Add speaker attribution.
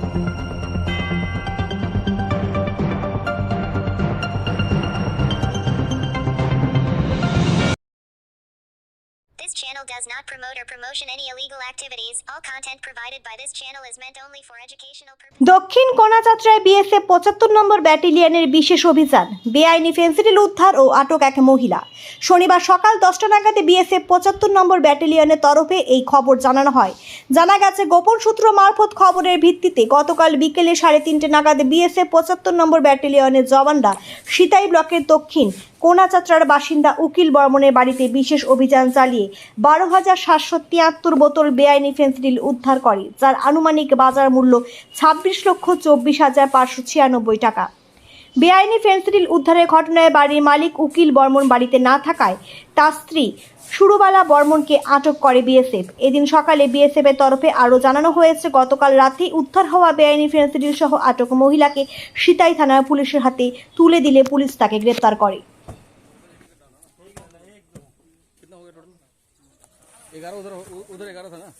Speaker 1: Thank you. This channel does not promote or promotion any illegal activities. All content provided by this channel is meant only for educational purposes.
Speaker 2: দক্ষিণ কোনাযাত্রায় BSF পঁচাত্তর নম্বর ব্যাটালিয়নের বিশেষ অভিযান বেআইনি Phensedyl উদ্ধার ও আটক এক মহিলা শনিবার সকাল দশটা নাগাদে বিএসএফ পঁচাত্তর নম্বর ব্যাটালিয়নের তরফে এই খবর জানানো হয় জানা গেছে, গোপন সূত্র মারফত খবরের ভিত্তিতে গতকাল বিকেলে সাড়ে তিনটে নাগাদে বিএসএফ পঁচাত্তর নম্বর ব্যাটালিয়নের জওয়ানরা সিতাই ব্লকের দক্ষিণ কোনাচাত্রার বাসিন্দা উকিল বর্মনের বাড়িতে বিশেষ অভিযান চালিয়ে বারো হাজার সাতশো তিয়াত্তর বোতল বেআইনি ফেন্সিডিল উদ্ধার করে, যার আনুমানিক বাজার মূল্য ছাব্বিশ লক্ষ চব্বিশ হাজার পাঁচশো ছিয়ানব্বই টাকা। বেআইনি ফেন্সিডিল উদ্ধারের ঘটনায় বাড়ির মালিক উকিল বর্মন বাড়িতে না থাকায় তার স্ত্রী সুরবালা বর্মনকে আটক করে বিএসএফ। এদিন সকালে বিএসএফ এর তরফে আরও জানানো হয়েছে, গতকাল রাতেই উদ্ধার হওয়া বেআইনি ফেন্সিডিল সহ আটক মহিলাকে সিতাই থানার পুলিশের হাতে তুলে দিলে পুলিশ তাকে গ্রেপ্তার করে।
Speaker 3: हो टोटल? ग्यारह उधर उधर ग्यारह था ना?